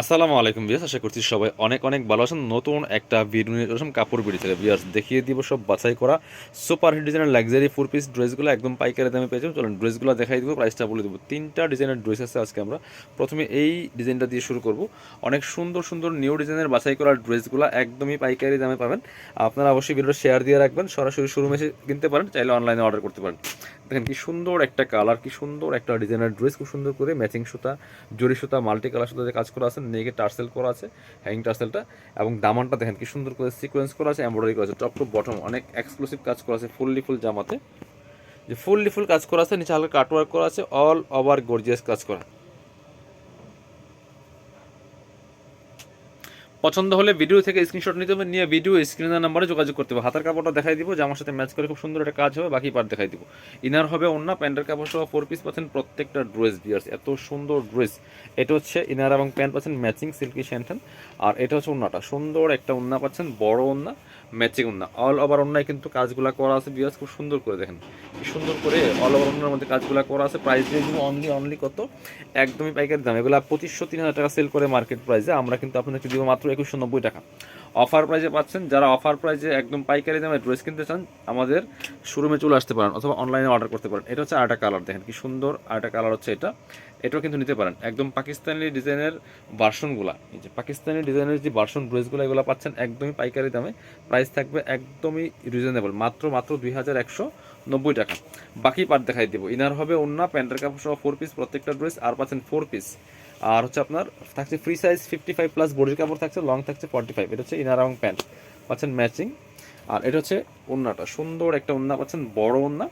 আসসালামু আলাইকুম বিয়াস আশা করছি সবাই অনেক অনেক ভালো আছেন। নতুন একটা ভিডিও নিয়ে কাপড় থেকে। বিয়াস দেখিয়ে দিব সব বাছাই করা সুপার হিট ডিজাইনের লাক্সারি ফোর পিস ড্রেসগুলো একদম পাইকারি দামে পেয়েছি চলুন ড্রেসগুলো দেখাই দিব প্রাইসটা বলে দেবো। তিনটা ডিজাইনের ড্রেস আছে আজকে আমরা। প্রথমে এই ডিজাইনটা দিয়ে শুরু করব। অনেক সুন্দর সুন্দর নিউ ডিজাইনের বাছাই করা ড্রেসগুলো একদমই পাইকারি দামে পাবেন। আপনারা অবশ্যই ভিডিওটা শেয়ার দিয়ে রাখবেন। সরাসরি শুরু এসে কিনতে পারেন, চাইলে অনলাইনে অর্ডার করতে পারেন। দেখেন কি সুন্দর একটা কালার কি সুন্দর একটা ডিজাইনের ড্রেস খুব সুন্দর করে ম্যাচিং সুতা জরি সুতা মাল্টি কালার সুতা কাজ করা আছে নেকে টার্সেল করা আছে হ্যাঙ্গিং টার্সেলটা, এবং দামানটা দেখেন কি সুন্দর করে সিকোয়েন্স করা আছে এমব্রয়ডারি করা আছে টপ টু বটম অনেক এক্সক্লুসিভ কাজ করা আছে ফুললি ফুল জামাতে। যে ফুললি ফুল কাজ করা আছে, নিচে হালকা কাটওয়ার্ক করা আছে অল ওভার গর্জিয়াস কাজ করা। পছন্দ হলে ভিডিও থেকে স্ক্রিনশট নিতে হবে, নিয়ে ভিডিও স্ক্রিনের নাম্বারে যোগাযোগ করতে হবে। হাতের কাপড়টা দেখাই দিব জামার সাথে ম্যাচ করে খুব সুন্দর একটা কাজ হবে, বাকি পার্ট দেখাই দিব। ইনার হবে অন্য প্যান্টের কাপড় সহ ফোর পিস পাচ্ছেন প্রত্যেকটা ড্রেস বিয়ার্স এত সুন্দর ড্রেস এটা হচ্ছে ইনার এবং প্যান্ট পাচ্ছেন ম্যাচিং সিল্কি শ্যান্টেন আর এটা হচ্ছে ওন্নাটা সুন্দর একটা ওন্না পাচ্ছেন, বড় ওন্না ম্যাচিং ওন্না অল ওভার ওন্নায় কিন্তু কাজগুলো করা আছে বিয়ার্স খুব সুন্দর করে দেখেন। কি সুন্দর করে অল ওভার ওন্নার মধ্যে কাজগুলো করা আছে প্রাইস দিয়ে দিব অনলি অনলি কত? একদমই পাইকারি দাম। এগুলো পঁচিশশো, তিন হাজার টাকা সেল করে মার্কেট প্রাইসে আমরা কিন্তু আপনাকে দিব মাত্র একুশশো নব্বই টাকা। অফার প্রাইসে পাচ্ছেন যারা অফার প্রাইসে একদম পাইকারি দামে ড্রেস কিনতে চান, আমাদের শোরুমে চলে আসতে পারেন অথবা অনলাইনে অর্ডার করতে পারেন। এটা হচ্ছে আরেকটা কালার, দেখেন কি সুন্দর আরেকটা কালার হচ্ছে এটা। এটাও কিন্তু নিতে পারেন। একদম পাকিস্তানি ডিজাইনের ভার্সনগুলো, এই যে পাকিস্তানি ডিজাইনের যে ভার্সন ড্রেসগুলো, এগুলো পাচ্ছেন একদমই পাইকারি দামে। প্রাইস থাকবে একদমই রিজনেবল মাত্র মাত্র দুই হাজার একশো নব্বই টাকা। বাকি পার্ট দেখাই দেবো। ইনার হবে অন্য প্যান্টের কাপড় সহ ফোর পিস প্রত্যেকটা ড্রেস আর পাচ্ছেন ফোর পিস আর হচ্ছে আপনার, থাকছে free size fifty five plus বডির কাপড় থাকছে লং থাকছে ফর্টি ফাইভ এটা হচ্ছে ইনার এবং প্যান্ট পাচ্ছেন ম্যাচিং আর এটা হচ্ছে ওন্নাটা সুন্দর একটা ওন্না পাচ্ছেন, বড় ওন্না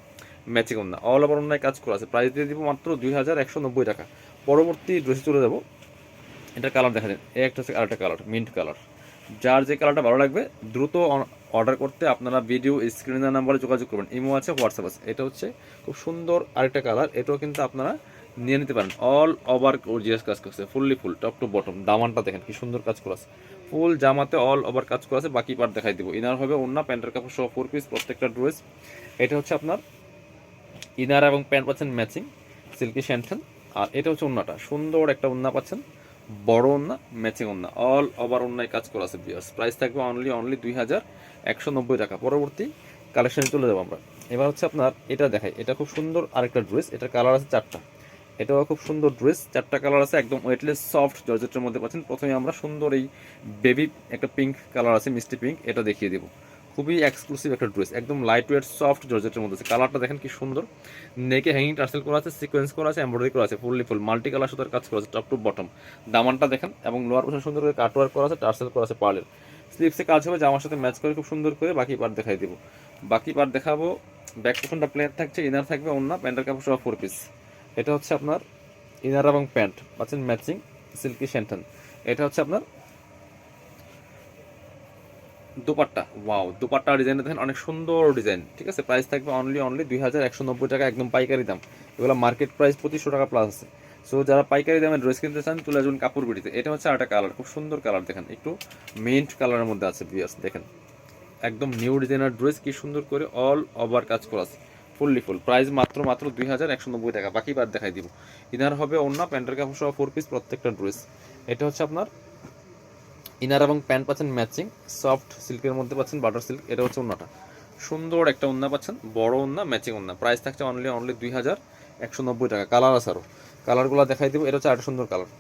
ম্যাচিং ওন্না অল ওভার ওন্নায় কাজ করা আছে। প্রাইস দিয়ে দিব মাত্র দুই হাজার একশো নব্বই টাকা। পরবর্তী ড্রেসে চলে যাব। এটা কালার দেখা যায় একটা হচ্ছে আরেকটা কালার মিন্ট কালার যার যে কালারটা ভালো লাগবে, দ্রুত অর্ডার করতে আপনারা ভিডিও স্ক্রিনের নাম্বারে যোগাযোগ করবেন। ইমো আছে, হোয়াটসঅ্যাপ আছে। এটা হচ্ছে খুব সুন্দর আরেকটা কালার। এটাও কিন্তু আপনারা নিয়ে নিতে পারেন। অল ওভার গর্জিয়াস কাজ করছে। Fully full top to bottom দামানটা দেখেন, কি সুন্দর কাজ করা আছে। ফুল জামাতে অল ওভার কাজ করা আছে। বাকি পার্ট দেখাই দিব। ইনার হবে অন্য প্যান্টের কাপড় সহ ফোর পিস প্রত্যেকটা ড্রেস এটা হচ্ছে আপনার ইনার এবং প্যান্ট পাচ্ছেন ম্যাচিং সিল্কি শ্যান্টেন আর এটা হচ্ছে ওন্নাটা সুন্দর একটা ওন্না পাচ্ছেন। বড় ওন্না ম্যাচিং ওন্না অল ওভার ওন্নায় কাজ করা আছে বিয়ার্স প্রাইস থাকবে অনলি অনলি দুই হাজার একশো নব্বই টাকা। পরবর্তী কালেকশনে চলে যাব আমরা। এবার হচ্ছে আপনার এটা দেখাই। এটা খুব সুন্দর আরেকটা ড্রেস এটার কালার আছে চারটা। এটাও খুব সুন্দর ড্রেস চারটা কালার আছে, একদম ওয়েটলেস সফট জর্জেটের মধ্যে পাচ্ছেন। প্রথমে আমরা সুন্দর এই বেবি একটা পিঙ্ক কালার আছে, মিষ্টি পিঙ্ক এটা দেখিয়ে দেবো। খুবই এক্সক্লুসিভ একটা ড্রেস একদম লাইট ওয়েট সফট জর্জেটের মধ্যে আছে। কালারটা দেখেন কি সুন্দর। নেকে হ্যাঙ্গিং টার্সেল করা আছে সিকোয়েন্স করা আছে এমব্রয়ডারি করা আছে ফুললি ফুল মাল্টি কালার সুতার কাজ করা আছে টপ টু বটম দামানটা দেখেন এবং লোয়ার পোর্শন সুন্দর করে কাটওয়ার্ক করা আছে টার্সেল করা আছে পার্লের স্লিপসে কাজ হবে, জামার সাথে ম্যাচ করে খুব সুন্দর করে বাকি পার্ট দেখাই দেবো। বাকি পার্ট দেখাবো ব্যাক পোর্শনটা প্লেন থাকছে ইনার থাকবে অন্য প্যান্টের কাপড় সহ ফোর পিস এটা হচ্ছে আপনার ইনার এবং প্যান্ট পাচ্ছেন ম্যাচিং সিল্কি শ্যান্টন এটা হচ্ছে আপনার দুপাট্টা। ওয়াও দুপাট্টা ডিজাইনটা দেখেন অনেক সুন্দর ডিজাইন ঠিক আছে? প্রাইস থাকবে অনলি অনলি দুই হাজার একশো নব্বই টাকা, একদম পাইকারি দাম। এগুলো মার্কেট প্রাইস পঁচিশশো টাকা প্লাস আছে। সো যারা পাইকারি দামে ড্রেস কিনতে চান, চলে আসবেন কাপড় এটা হচ্ছে আরেকটা কালার খুব সুন্দর কালার দেখেন। একটু মেন্ট কালারের মধ্যে আছে বিয়াস দেখেন। একদম নিউ ডিজাইনার ড্রেস কি সুন্দর করে অল ওভার কাজ করা আছে। ফুললি ফুল প্রাইস মাত্র মাত্র দুই হাজার একশো নব্বই টাকা। বাকি বার দেখাই দিব। ইনার হবে অন্য প্যান্টের কাপড় সহ ফোর পিস প্রত্যেকটা ড্রেস এটা হচ্ছে আপনার ইনার এবং প্যান্ট পাচ্ছেন ম্যাচিং সফট সিল্কের মধ্যে পাচ্ছেন বাটার সিল্ক এটা হচ্ছে অন্যটা সুন্দর একটা ওন্না পাচ্ছেন, বড় ওন্না ম্যাচিং ওন্না প্রাইস থাকছে অনলি অনলি দুই হাজার একশো নব্বই টাকা। কালার আছে আরও কালারগুলো দেখাই দিব। এটা হচ্ছে সুন্দর কালার।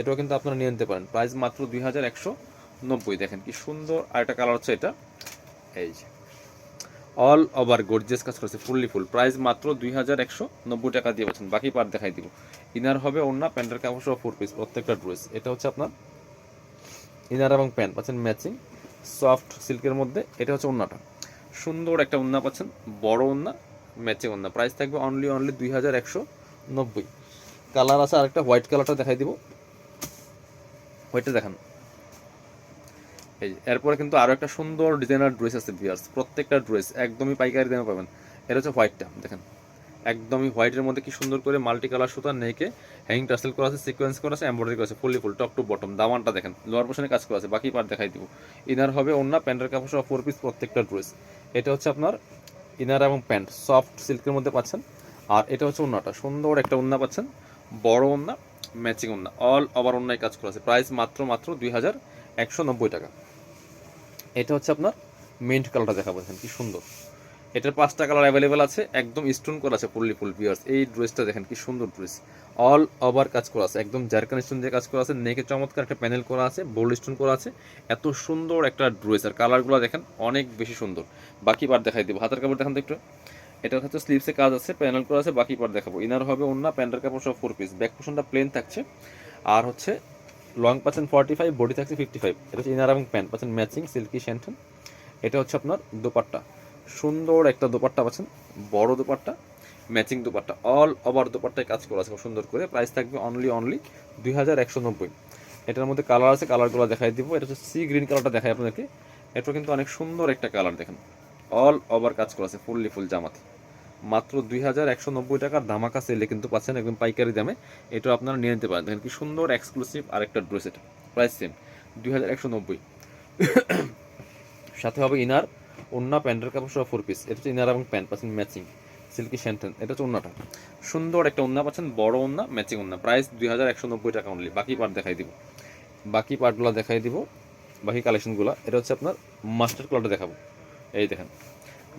এটাও কিন্তু আপনারা নিয়ে নিতে পারেন। প্রাইস মাত্র দুই হাজার একশো নব্বই। দেখেন কি সুন্দর আরেকটা কালার হচ্ছে এটা। এই যে। অল ওভার গর্জিয়াস কাজ করেছে ফুললি ফুল প্রাইস মাত্র দুই হাজার একশো নব্বই টাকা দিয়ে পাচ্ছেন বাকি পার্ট দেখাই দিব। ইনার হবে অন্য প্যান্টের কাপড় সহ ফোর পিস প্রত্যেকটা ড্রেস এটা হচ্ছে আপনার ইনার এবং প্যান্ট পাচ্ছেন ম্যাচিং সফট সিল্কের মধ্যে, এটা হচ্ছে ওন্নাটা সুন্দর একটা ওন্না পাচ্ছেন, বড় ওন্না ম্যাচিং ওন্না প্রাইস থাকবে অনলি অনলি দুই হাজার একশো নব্বই। কালার আছে, আরেকটা হোয়াইট কালারটা দেখাই দিব। হোয়াইটটা দেখান। এই এরপরে কিন্তু আরও একটা সুন্দর ডিজাইনার ড্রেস আছে বিয়ার্স প্রত্যেকটা ড্রেস একদমই পাইকারি দামে পাবেন। এটা হচ্ছে হোয়াইটটা, দেখেন। একদমই হোয়াইটের মধ্যে কি সুন্দর করে মাল্টি কালার সুতা নেকে হ্যাঙ্গিং টার্সেল করা আছে সিকোয়েন্স করা আছে এমব্রয়ডারি করা আছে fully full top to bottom দামানটা দেখেন। লোয়ার পোর্শনে কাজ করা আছে, বাকি পার্ট দেখাই দিব। ইনার হবে অন্য প্যান্টের কাপড় সহ ফোর পিস প্রত্যেকটা ড্রেস। এটা হচ্ছে আপনার ইনার এবং প্যান্ট সফট সিল্কের মধ্যে পাচ্ছেন। আর এটা হচ্ছে ওন্নাটা সুন্দর একটা ওন্না পাচ্ছেন। বড় ওন্না ম্যাচিং ওন্না অল ওভার অন্যায় কাজ করা আছে। প্রাইস মাত্র মাত্র দুই হাজার একশো নব্বই টাকা। এটা হচ্ছে আপনার মেন্ট কালারটা দেখা দেখেন কি সুন্দর। এটার পাঁচটা কালার অ্যাভেলেবেল আছে, একদম স্টোন করা আছে ফুললি ফুল বিয়ার্স এই ড্রেসটা দেখেন, কি সুন্দর ড্রেস অল ওভার কাজ করা আছে, একদম জারকান স্টোন দিয়ে কাজ করা আছে। নেকে চমৎকার একটা প্যানেল করা আছে বোল্ড স্টোন করা আছে। এত সুন্দর একটা ড্রেস আর কালারগুলো দেখেন, অনেক বেশি সুন্দর। বাকি পার দেখাই দিব। হাতের কাপড় দেখান তো একটু। এটা হচ্ছে স্লিভসে কাজ আছে প্যানেল করা আছে, বাকি পার দেখাবো। ইনার হবে অন্য প্যান্টের কাপড় সব ফোর পিস ব্যাক পোর্শনটা প্লেন থাকছে। আর হচ্ছে লং পাচ্ছেন ফর্টি ফাইভ বডি থাকছে ফিফটি ফাইভ এটা হচ্ছে ইনার এবং প্যান্ট পাচ্ছেন ম্যাচিং সিল্কি শ্যান্টন এটা হচ্ছে আপনার দোপাট্টা। সুন্দর একটা দোপাট্টা পাচ্ছেন, বড় dupatta matching dupatta. All over দোপাট্টায় কাজ করা আছে, খুব সুন্দর করে। প্রাইস থাকবে অনলি অনলি দুই হাজার একশো নব্বই। এটার মধ্যে কালার আছে কালারগুলো দেখাই দিব। এটা হচ্ছে সি গ্রিন কালারটা দেখায় আপনাদেরকে। এটা কিন্তু অনেক সুন্দর একটা কালার দেখেন। অল ওভার কাজ করা আছে ফুললি ফুল জামাতে। মাত্র দুই হাজার একশো নব্বই টাকার ধামাকা সেলে কিন্তু পাচ্ছেন একদম পাইকারি দামে। এটা আপনারা নিয়ে নিতে পারেন। দেখেন কি সুন্দর এক্সক্লুসিভ আরেকটা ড্রেস এটা। প্রাইস সেম দুই হাজার একশো নব্বই। সাথে হবে ইনার ওন্না প্যান্টের কাপড় সহ ফোর পিস এটা হচ্ছে ইনার এবং প্যান্ট পাচ্ছেন ম্যাচিং সিল্কি শ্যান্টেন এটা হচ্ছে ওন্নাটা সুন্দর একটা ওন্না পাচ্ছেন, বড় ওন্না ম্যাচিং ওন্না প্রাইস দুই হাজার একশো নব্বই টাকা অনলি বাকি পার্ট দেখাই দিব। বাকি পার্টগুলো দেখাই দিব। বাকি কালেকশনগুলো এটা হচ্ছে আপনার মাস্টার কালারটা দেখাবো। এই দেখেন।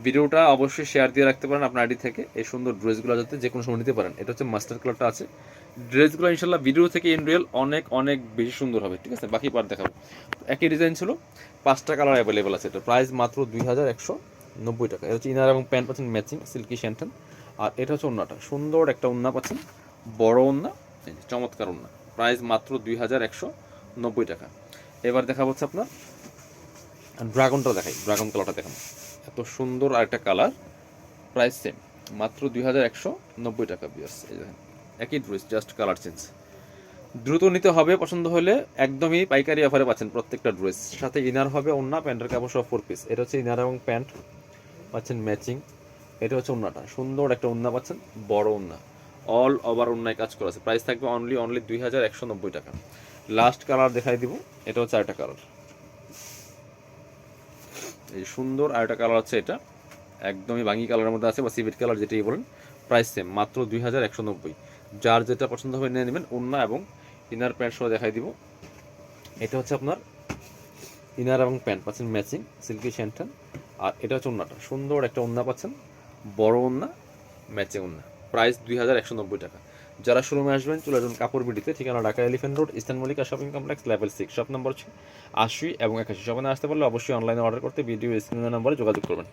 ভিডিওটা অবশ্যই শেয়ার দিয়ে রাখতে পারেন আপনার আইডি থেকে, এই সুন্দর ড্রেসগুলো যাতে যে কোনো সময় নিতে পারেন। এটা হচ্ছে মাস্টার কালারটা আছে। ড্রেসগুলো ইনশাল্লাহ ভিডিও থেকে ইন রিয়েল অনেক অনেক বেশি সুন্দর হবে, ঠিক আছে? বাকি পার্ট দেখাবো। একই ডিজাইন ছিল, পাঁচটা কালার অ্যাভেলেবেল আছে। এটা প্রাইস মাত্র দুই হাজার একশো নব্বই টাকা। এটা হচ্ছে ইনার এবং প্যান্ট পাচ্ছেন ম্যাচিং সিল্কি শ্যান্টেন আর এটা হচ্ছে ওন্নাটা। সুন্দর একটা ওন্না পাচ্ছেন, বড় ওন্না চমৎকার ওন্না। প্রাইস মাত্র দুই হাজার একশো নব্বই টাকা। এবার দেখা হচ্ছে আপনার ড্রাগনটা দেখাই ড্রাগন কালারটা দেখেন। এত সুন্দর আরেকটা কালার প্রাইস সেম মাত্র দুই হাজার একশো নব্বই টাকা বিয়ার্স এই দেখেন। একই ড্রেস জাস্ট কালার চেঞ্জ দ্রুত নিতে হবে, পছন্দ হলে একদমই পাইকারি অফারে পাচ্ছেন প্রত্যেকটা ড্রেস সাথে ইনার হবে ওন্না প্যান্টের কাপড় সহ ফোর পিস এটা হচ্ছে ইনার এবং প্যান্ট পাচ্ছেন ম্যাচিং এটা হচ্ছে ওন্নাটা সুন্দর একটা ওন্না পাচ্ছেন, বড় ওন্না অল ওভার ওন্নায় কাজ করা আছে। প্রাইস থাকবে অনলি অনলি দুই হাজার একশো নব্বই টাকা। লাস্ট কালার দেখাই দিব, এটা হচ্ছে আরেকটা কালার এই সুন্দর আরেকটা কালার আছে এটা। একদমই বাঙি কালারের মধ্যে আছে বা সিভিট কালার যেটাই বলেন প্রাইস সেম মাত্র দুই হাজার একশো নব্বই। যার যেটা পছন্দ হবে নিয়ে নেবেন ওন্না এবং ইনার প্যান্ট সহ দেখাই দিব। এটা হচ্ছে আপনার ইনার এবং প্যান্ট পাচ্ছেন ম্যাচিং সিল্কি শ্যান্টান আর এটা হচ্ছে ওন্নাটা সুন্দর একটা ওন্না পাচ্ছেন, বড় ওন্না ম্যাচিং ওন্না প্রাইস দুই হাজার একশো নব্বই টাকা। যারা শোরুমে আসবেন, চলে আসুন কাপড় বিডিতে, ঠিকানা Dhaka elephant road eastern Mallika shopping complex level six shop number হচ্ছে আশি এবং একাশি। সবাই আসতে পারলে অবশ্যই অনলাইনে অর্ডার করতে ভিডিও স্ক্রিনের নম্বরে যোগাযোগ করবেন।